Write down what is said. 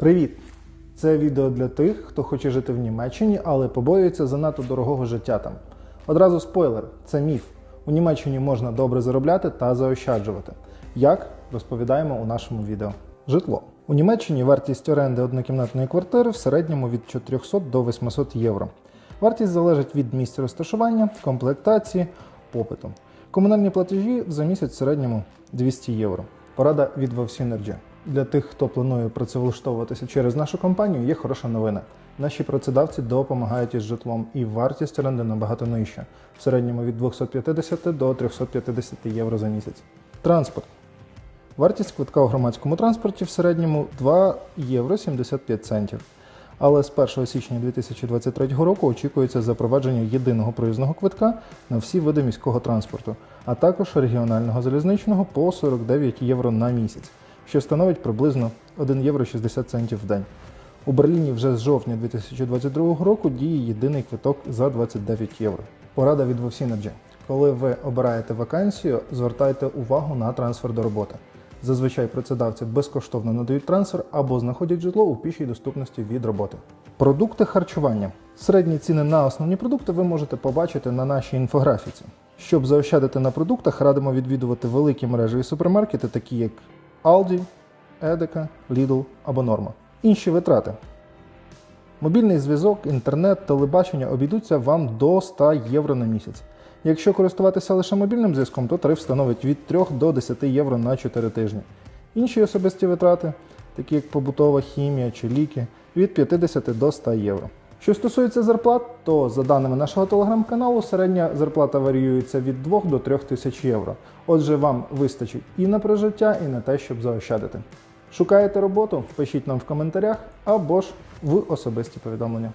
Привіт! Це відео для тих, хто хоче жити в Німеччині, але побоюється занадто дорогого життя там. Одразу спойлер, це міф. У Німеччині можна добре заробляти та заощаджувати. Як розповідаємо у нашому відео. Житло. У Німеччині вартість оренди однокімнатної квартири в середньому від 400 до 800 євро. Вартість залежить від місця розташування, комплектації, попиту. Комунальні платежі за місяць в середньому 200 євро. Порада від Вовсінерджі. Для тих, хто планує працевлаштовуватися через нашу компанію, є хороша новина. Наші працедавці допомагають із житлом, і вартість оренди набагато нижча, в середньому від 250 до 350 євро за місяць. Транспорт. Вартість квитка у громадському транспорті в середньому 2 євро 75 центів. Але з 1 січня 2023 року очікується запровадження єдиного проїзного квитка на всі види міського транспорту, а також регіонального залізничного по 49 євро на місяць, що становить приблизно 1 євро 60 центів в день. У Берліні вже з жовтня 2022 року діє єдиний квиток за 29 євро. Порада від Вовсінерджі. Коли ви обираєте вакансію, звертайте увагу на трансфер до роботи. Зазвичай працедавці безкоштовно надають трансфер або знаходять житло у пішій доступності від роботи. Продукти харчування. Середні ціни на основні продукти ви можете побачити на нашій інфографіці. Щоб заощадити на продуктах, радимо відвідувати великі мережеві супермаркети, такі як Aldi, Edeka, Lidl або Norma. Інші витрати. Мобільний зв'язок, інтернет, телебачення обійдуться вам до 100 євро на місяць. Якщо користуватися лише мобільним зв'язком, то тариф становить від 3 до 10 євро на 4 тижні. Інші особисті витрати, такі як побутова хімія чи ліки, від 50 до 100 євро. Що стосується зарплат, то за даними нашого телеграм-каналу, середня зарплата варіюється від 2 до 3 тисяч євро. Отже, вам вистачить і на прожиття, і на те, щоб заощадити. Шукаєте роботу? Пишіть нам в коментарях або ж в особисті повідомлення.